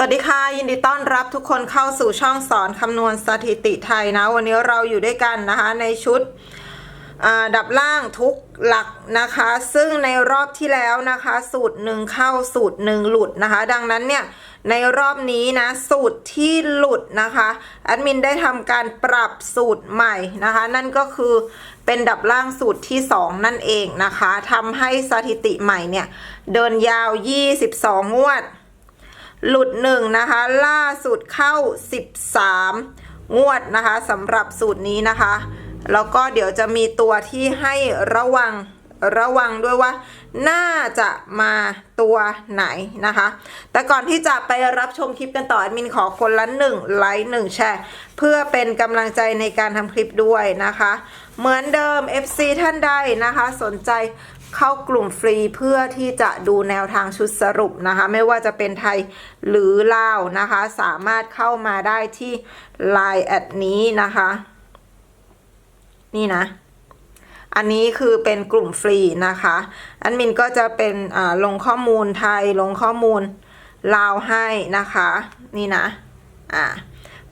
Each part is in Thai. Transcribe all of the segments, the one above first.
สวัสดีค่ะ ยินดีต้อนรับทุกคนเข้าสู่ช่องสอนคำนวณสถิติไทยนะ วันนี้เราอยู่ด้วยกันนะคะในชุดดับล่างทุกหลักนะคะ ซึ่งในรอบที่แล้วนะคะ สูตรหนึ่งเข้าสูตรหนึ่งหลุดนะคะ ดังนั้นเนี่ยในรอบนี้นะสูตรที่หลุดนะคะแอดมินได้ทำการปรับสูตรใหม่นะคะ นั่นก็คือเป็นดับล่างสูตรที่ 2 นั่นเองนะคะทำให้สถิติใหม่เนี่ยเดินยาว 22 งวด หลุดหนึ่งนะคะ ล่าสุดเข้า 13 งวดนะคะสำหรับสูตรนี้นะคะ แล้วก็เดี๋ยวจะมีตัวที่ให้ระวังระวังด้วยว่า น่าจะมาตัวไหนนะคะ แต่ก่อนที่จะไปรับชมคลิปกันต่อแอดมินขอคนละหนึ่งไลค์หนึ่งแชร์เพื่อเป็นกำลังใจในการทำคลิปด้วยนะคะ เหมือนเดิม FC ท่านใดนะคะ สนใจ เข้ากลุ่มฟรีเพื่อที่จะดูแนวทางชุดสรุปนะคะ ไม่ว่าจะเป็นไทยหรือลาวนะคะ สามารถเข้ามาได้ที่ Line แอดนี้นะคะ นี่นะ อันนี้คือเป็นกลุ่มฟรีนะคะอันมินก็จะเป็นลงข้อมูลไทยลงข้อมูลลาวให้นะคะ นี่นะ อ่า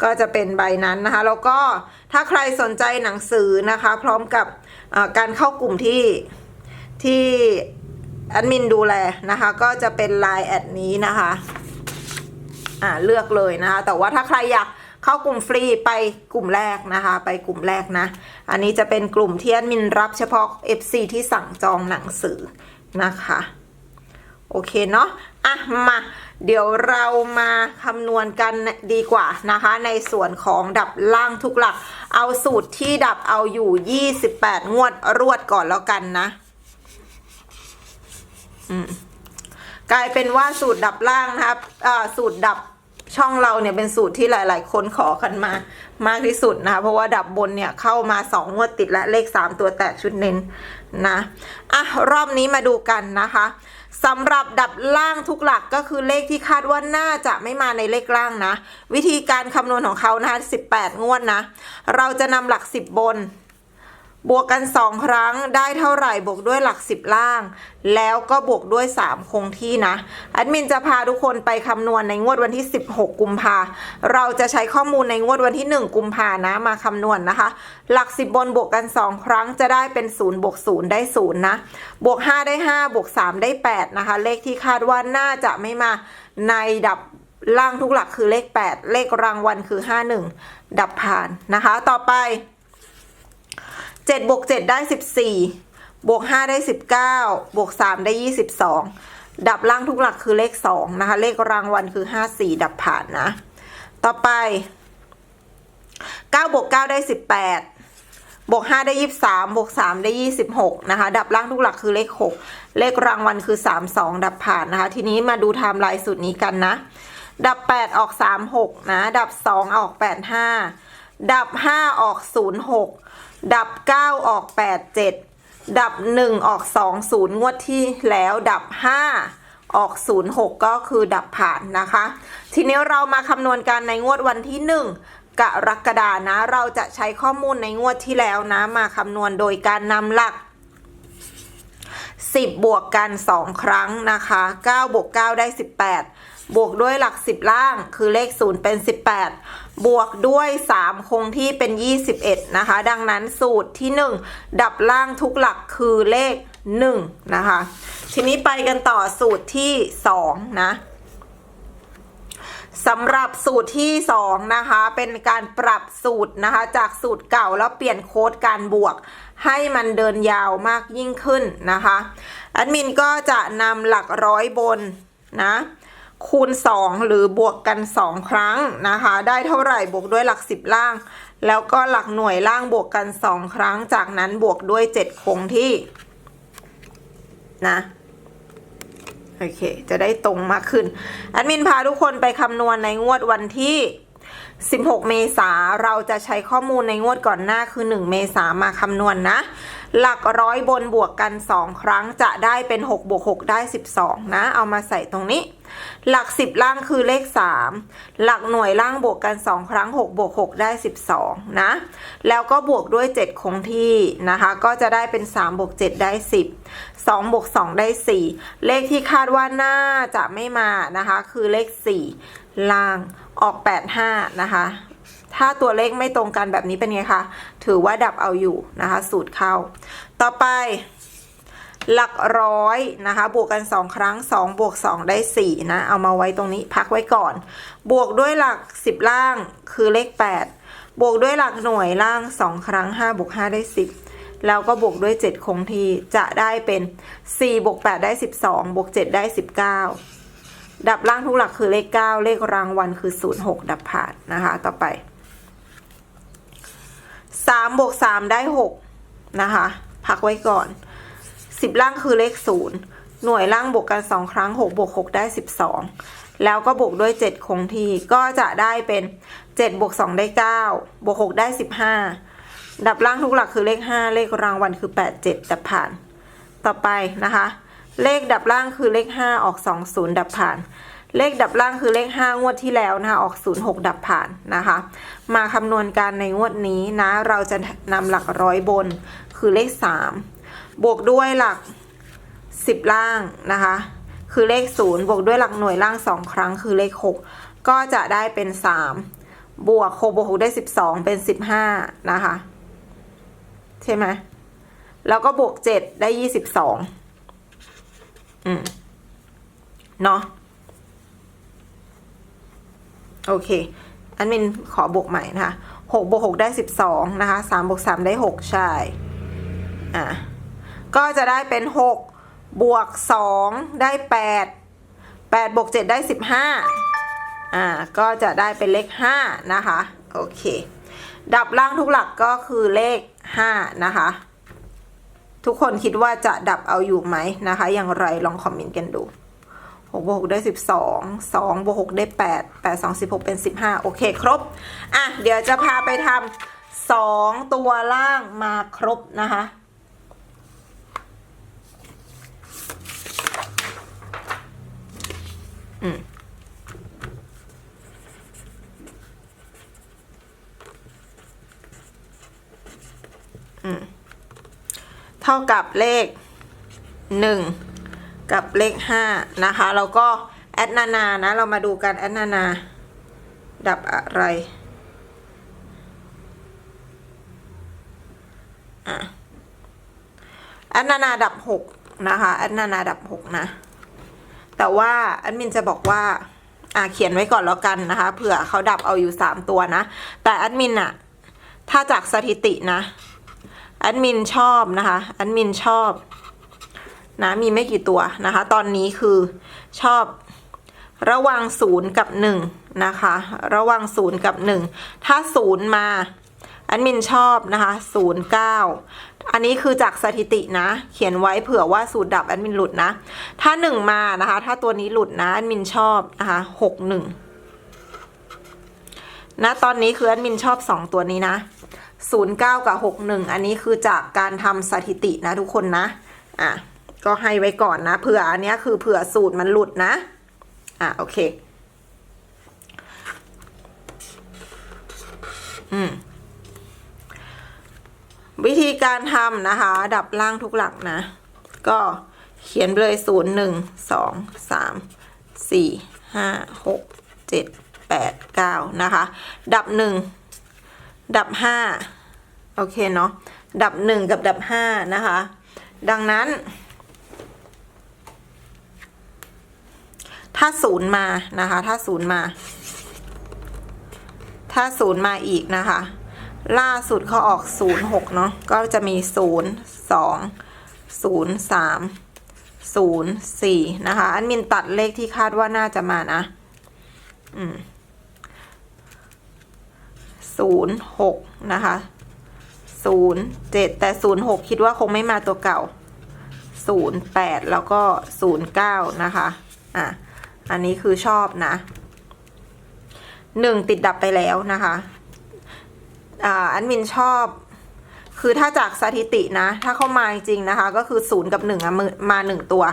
ก็จะเป็นใบนั้นนะคะ แล้วก็ถ้าใครสนใจหนังสือนะคะ พร้อมกับการเข้ากลุ่มที่ ที่แอดมินดูแลนะคะ ก็จะเป็น Line แอดนี้นะคะอ่าเลือกเลยนะคะ แต่ว่าถ้าใครอยากเข้ากลุ่มฟรีไปกลุ่มแรกนะคะ ไปกลุ่มแรกนะ อันนี้จะเป็นกลุ่มที่แอดมินรับเฉพาะ FC ที่สั่งจองหนังสือนะคะ โอเคเนาะอะมาเดี๋ยวเรามาคำนวณกันดีกว่านะคะ ในส่วนของดับล่างทุกหลัก เอาสูตรที่ดับเอาอยู่ 28 งวดรวดก่อนแล้วกันนะ กลายเป็นว่าสูตรดับล่างนะครับอ่าสูตรดับช่องเราเนี่ยเป็นสูตรที่หลาย ๆ คนขอกันมามากที่สุดนะคะเพราะว่าดับบนเนี่ยเข้ามาสองงวดติดและเลข 3 ตัวแตกชุดเน้นนะอะรอบนี้มาดูกันนะคะสำหรับดับล่างทุกหลักก็คือเลขที่คาดว่าน่าจะไม่มาในเลขล่างนะ วิธีการคำนวณของเขานะคะ18 งวดนะ เราจะนำหลัก 10 บน บวกกัน 2 ครั้งได้เท่าไหร่บวกด้วยหลัก 10 ล่าง แล้วก็บวกด้วย 3 คงที่นะแอดมินจะพาทุกคนไปคำนวณในงวดวันที่ 16 กุมภาเราจะใช้ข้อมูลในงวดวันที่ 1 กุมภานะมาคำนวณนะคะ หลัก 10 บนบวกกัน 2 ครั้งจะได้เป็น 0 บวก 0 ได้ 0 นะ บวก 5 ได้ 5 บวก 3 ได้ 8 นะคะ เลขที่คาดว่าน่าจะไม่มาในดับล่างทุกหลักคือเลข 8 เลขรางวัลคือ 51 ดับผ่านนะคะ ต่อไป เจ็ดบวกเจ็ดได้สิบสี่บวกห้าได้สิบเก้าบวกสามได้ยี่สิบสองดับล่างทุกหลักคือเลขสองนะคะ เลขรางวัลคือห้าสี่ดับผ่านนะ ต่อไปเก้าบวกเก้าได้สิบแปดบวกห้าได้ยี่สามบวกสามได้ยี่สิบหกนะคะ ดับล่างทุกหลักคือเลขหกเลขรางวัลคือสามสองดับผ่านนะคะ ทีนี้มาดูไทม์ไลน์สูตรนี้กันนะ ดับแปดออกสามหกนะ ดับสองออกแปดห้าดับห้าออกศูนย์หกดับ 9 ออก 8 7 ดับ 1 ออก 2 0 งวดที่แล้วดับ 5 ออก 0 6 ก็คือดับผ่านนะคะ ทีนี้เรามาคำนวณกันในงวดวันที่ 1 กรกฎานะ เราจะใช้ข้อมูลในงวดที่แล้วนะ มาคำนวณโดยการนำหลัก10 บวกกัน 2 ครั้งนะคะ 9 บวก 9 ได้ 18 บวกด้วยหลัก 10 ล่าง คือเลข 0 เป็น 18 บวกด้วย 3 คงที่เป็น 21 นะคะ ดังนั้นสูตรที่ 1 ดับล่างทุกหลักคือเลข 1 นะคะ ทีนี้ไปกันต่อสูตรที่ 2 นะสำหรับสูตรที่ 2 นะคะ เป็นการปรับสูตรนะคะ จากสูตรเก่าแล้วเปลี่ยนโค้ดการบวก ให้มันเดินยาวมากยิ่งขึ้นนะคะแอดมินก็จะนำหลักร้อยบนนะ คูณ 2 หรือบวกกัน 2 ครั้งนะคะ ได้เท่าไหร่บวกด้วยหลัก 10 ล่าง แล้วก็หลักหน่วยล่างบวกกัน 2 ครั้ง จากนั้นบวกด้วย 7 คงที่นะโอเค จะได้ตรงมากขึ้น แอดมินพาทุกคนไปคำนวณในงวดวันที่ 16 เมษาเราจะใช้ข้อมูลในงวดก่อนหน้าคือ 1 เมษามาคำนวณนะ หลักร้อยบนบวกกัน 2 ครั้งจะได้เป็น6บวก6ได้ 12 นะ เอามาใส่ตรงนี้ หลัก 10 ล่างคือเลข 3 หลักหน่วยล่างบวกกัน 2 ครั้ง6บวก6ได้ 12 นะ แล้วก็บวกด้วย 7 คงที่นะคะ ก็จะได้เป็น3บวก7ได้ 10 2บวก2ได้ 4 เลขที่คาดว่าน่าจะไม่มานะคะ คือเลข 4 ล่างออก 85 นะคะ ถ้าตัวเลขไม่ตรงกันแบบนี้เป็นไงคะ ถือว่าดับเอาอยู่นะคะ สูตรเข้า ต่อไป หลักร้อยนะคะ บวกกัน 2 ครั้ง 2 บวก 2 ได้ 4 นะ เอามาไว้ตรงนี้พักไว้ก่อน บวกด้วยหลัก 10 ล่างคือเลข 8 บวกด้วยหลักหน่วยล่าง 2 ครั้ง 5 บวก 5 ได้ 10 แล้วก็บวกด้วย 7 คงที่ จะได้เป็น 4 บวก 8 ได้ 12 บวก 7 ได้ 19ดับล่างทุกหลักคือเลข 9 เลขรางวัลคือ 06 ดับผ่านนะคะ ต่อไป 3บวก3ได้6นะคะ พักไว้ก่อน10ล่างคือเลข0หน่วยล่างบวกกัน2ครั้ง6บวก6ได้12แล้วก็บวกด้วย7คงที่ก็จะได้เป็น7บวก2ได้9บวก6ได้15ดับล่างทุกหลักคือเลข5เลขรางวัลคือ8 7ดับผ่าน ต่อไปนะคะ เลขดับล่างคือเลข5ออก2 0ดับผ่าน เลขดับล่างคือเลข 5 งวดที่แล้วนะคะออก 0 6 ดับผ่านนะคะ มาคำนวณการในงวดนี้นะ เราจะนำหลักร้อยบนคือเลข 3 บวกด้วยหลัก 10 ล่างนะคะ คือเลข 0 บวกด้วยหลักหน่วยล่าง 2 ครั้งคือเลข 6 ก็จะได้เป็น 3 บวก6บวก6ได้ 12 เป็น 15 นะคะ ใช่ไหมแล้วก็บวก 7 ได้ 22อืมเนาะ โอเคอันมินขอบวกใหม่นะคะหกบวกหกได้สิบสองนะคะสามบวกสามได้หกใช่ อะ ก็จะได้เป็นหกบวกสองได้แปดแปดบวกเจ็ดได้สิบห้าอ่า ก็จะได้เป็นเลขห้านะคะ โอเค ดับล่างทุกหลักก็คือเลขห้านะคะ ทุกคนคิดว่าจะดับเอาอยู่ไหมนะคะ อย่างไรลองคอมเมนต์กันดู หกบวกหกได้สิบสองสองบวกหกได้แปดแปดสองสิบหกเป็นสิบห้าโอเคครบ อะ เดี๋ยวจะพาไปทำสองตัวล่างมาครบนะคะอืมเท่ากับเลขหนึ่ง กับเลขห้านะคะ แล้วก็แอดนานานะ เรามาดูกันแอดนานา ดับอะไรอะแอดนานาดับหกนะคะแอดนานาดับหกนะ แต่ว่าแอดมินจะบอกว่าอะเขียนไว้ก่อนแล้วกันนะคะเผื่อเขาดับเอาอยู่สามตัวนะ แต่แอดมินอะถ้าจากสถิตินะแอดมินชอบนะคะแอดมินชอบ นะมีไม่กี่ตัวนะคะ ตอนนี้คือชอบระว่างศูนย์กับหนึ่งนะคะ ระว่างศูนย์กับหนึ่งถ้าศูนย์มาแอดมินชอบนะคะศูนย์เก้าอันนี้คือจากสถิตินะ เขียนไว้เผื่อว่าสูตรดับแอดมินหลุดนะ ถ้าหนึ่งมานะคะ ถ้าตัวนี้หลุดนะแอดมินชอบนะคะหกหนึ่งนะตอนนี้คือแอดมินชอบสองตัวนี้นะศูนย์เก้ากับหกหนึ่งอันนี้คือจากการทำสถิตินะทุกคนนะ อะ ก็ให้ไว้ก่อนนะ เผื่ออันนี้คือเผื่อสูตรมันหลุดนะ อะโอเค อืม วิธีการทำนะคะ ดับล่างทุกหลักนะ ก็เขียนเลยศูนย์หนึ่งสองสามสี่ห้าหกเจ็ดแปดเก้านะคะ ดับหนึ่งดับห้าโอเคเนาะดับหนึ่งกับดับห้านะคะ ดังนั้น ถ้าศูนย์มานะคะ ถ้าศูนย์มา ถ้าศูนย์มาอีกนะคะ ล่าสุดเขาออกศูนย์หกเนาะก็จะมีศูนย์สองศูนย์สามศูนย์สี่นะคะอันมินตัดเลขที่คาดว่าน่าจะมานะอืมศูนย์หกนะคะศูนย์เจ็ดแต่ศูนย์หกคิดว่าคงไม่มาตัวเก่าศูนย์แปดแล้วก็ศูนย์เก้านะคะ อะ อันนี้คือชอบนะหนึ่งติดดับไปแล้วนะคะอ่าอันมินชอบ คือถ้าจากสถิตินะ ถ้าเข้ามาจริงนะคะ ก็คือศูนย์กับหนึ่งอะมือมาหนึ่งตัว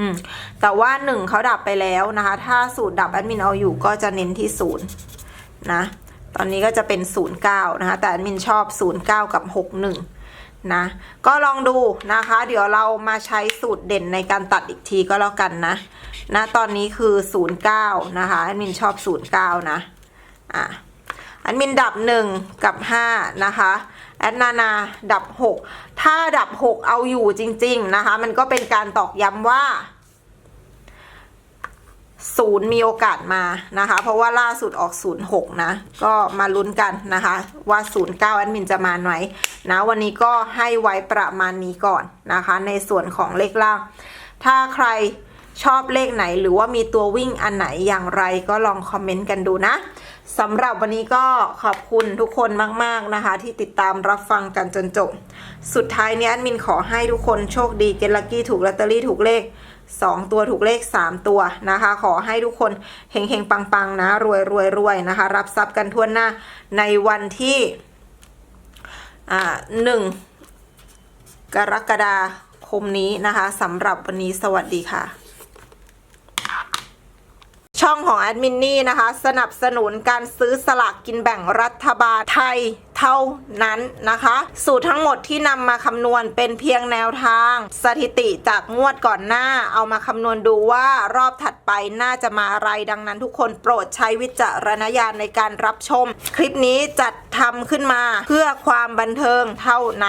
อืม แต่ว่าหนึ่งเขาดับไปแล้วนะคะ ถ้าสูตรดับแอดมินเอาอยู่ก็จะเน้นที่ศูนย์นะ ตอนนี้ก็จะเป็นศูนย์เก้านะคะ แต่แอดมินชอบศูนย์เก้ากับหกหนึ่ง นะ ก็ลองดูนะคะ เดี๋ยวเรามาใช้สูตรเด่นในการตัดอีกทีก็แล้วกันนะนะตอนนี้คือ 09 นะคะแอดมินชอบ 09นย์เก้านะอะแอดมินดับ 1 กับ 5 นะคะแอดนานาดับ 6 ถ้าดับ 6 เอาอยู่จริง ๆ นะคะ มันก็เป็นการตอกย้ำว่า ศูนย์มีโอกาสมานะคะ เพราะว่าล่าสุดออกศูนย์หกนะ ก็มาลุ้นกันนะคะ ว่าศูนย์เก้าแอดมินจะมาไหมนะวันนี้ก็ให้ไว้ประมาณนี้ก่อนนะคะ ในส่วนของเลขล่าง ถ้าใคร ชอบเลขไหน หรือว่ามีตัววิ่งอันไหนอย่างไรก็ลองคอมเมนต์กันดูนะสำหรับวันนี้ก็ขอบคุณทุกคนมาก ๆ นะคะ ที่ติดตามรับฟังกันจนจบ สุดท้ายนี้แอดมินขอให้ทุกคนโชคดีเกตลักกี้ถูกลอตเตอรี่ถูกเลข 2 ตัวถูกเลข 3 ตัวนะคะ ขอให้ทุกคนเฮงๆ ปัง ๆ นะ รวยรวยรวยนะคะ รับทรัพย์กันทั่วหน้าในวันที่อ่าหนึ่งกรกฎาคมนี้นะคะสำหรับวันนี้สวัสดีค่ะ ช่องของแอดมินนี่นะคะ สนับสนุนการซื้อสลากกินแบ่งรัฐบาลไทยเท่านั้นนะคะ สูตรทั้งหมดที่นำมาคำนวณเป็นเพียงแนวทาง สถิติจากงวดก่อนหน้า เอามาคำนวณดูว่ารอบถัดไปน่าจะมาอะไรดังนั้นทุกคนโปรดใช้วิจารณญาณในการรับชม คลิปนี้จัดทำขึ้นมาเพื่อความบันเทิงเท่านั้น